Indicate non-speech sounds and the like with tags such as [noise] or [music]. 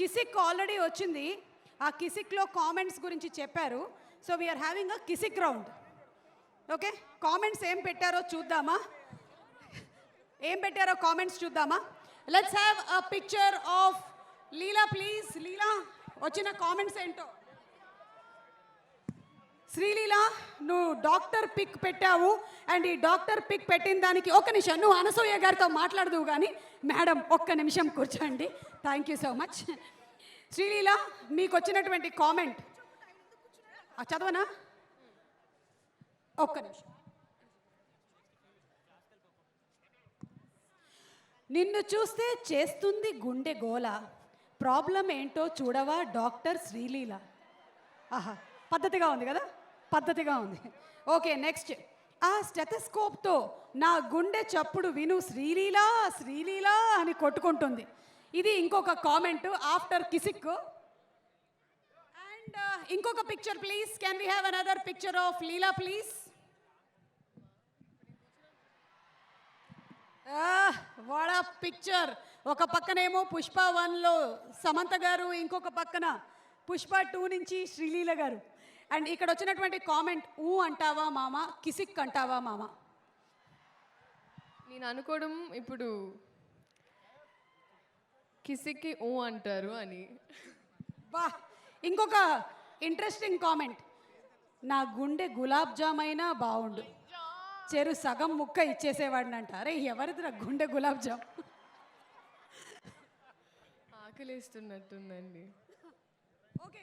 Kissik already వచ్చింది. ఆ కిసిక్లో comments గురించి చెప్పారు. So we are having a Kissik round okay comments ఏం పెట్టారో చూద్దామా? ఏం పెట్టారో కామెంట్స్ చూద్దామా? Let's have a picture of Leela please Leela వచ్చిన కామెంట్స్ ఏంటో? శ్రీలీల నువ్వు డాక్టర్ పిక్ పెట్టావు. అండ్ ఈ డాక్టర్ పిక్ పెట్టిన దానికి ఒక నిమిషం నువ్వు అనసూయ గారితో మాట్లాడదువు కానీ మేడం ఒక్క నిమిషం కూర్చోండి. Thank you so much Sreeleela మీకు వచ్చినటువంటి కామెంట్ చదవనా? ఒక్క నిమిషం. నిన్ను చూస్తే చేస్తుంది గుండె గోల. ప్రాబ్లం ఏంటో చూడవా డాక్టర్ శ్రీలీల? ఆహా పద్ధతిగా ఉంది కదా? పద్ధతిగా ఉంది. ఓకే నెక్స్ట్ ఆ స్టెథస్కోప్తో నా గుండె చప్పుడు విను శ్రీలీలా శ్రీలీలా అని కొట్టుకుంటుంది. ఇది ఇంకొక comment after Kissik. And uh, ఇంకొక picture please can we have another picture of Leela please వాడ పిక్చర్ ఒక పక్కనేమో పుష్ప వన్లో సమంత గారు ఇంకొక పక్కన పుష్ప టూ నుంచి శ్రీలీల గారు. అండ్ ఇక్కడ వచ్చినటువంటి కామెంట్ ఊ అంటావా మామ కిసిక్ అంటావా మామ? నేను అనుకోవడం ఇప్పుడు కిసిక్కి ఊ అంటారు అని. బా ఇంకొక ఇంట్రెస్టింగ్ కామెంట్ నా గుండె గులాబ్ జామ్ అయినా బాగుండు చెరు సగం ముక్క ఇచ్చేసేవాడినంట. అరే ఎవరిదిరా గుండె గులాబ్ జామ్ ఆకలిస్తున్నట్టుందండి. [laughs] ఓకే.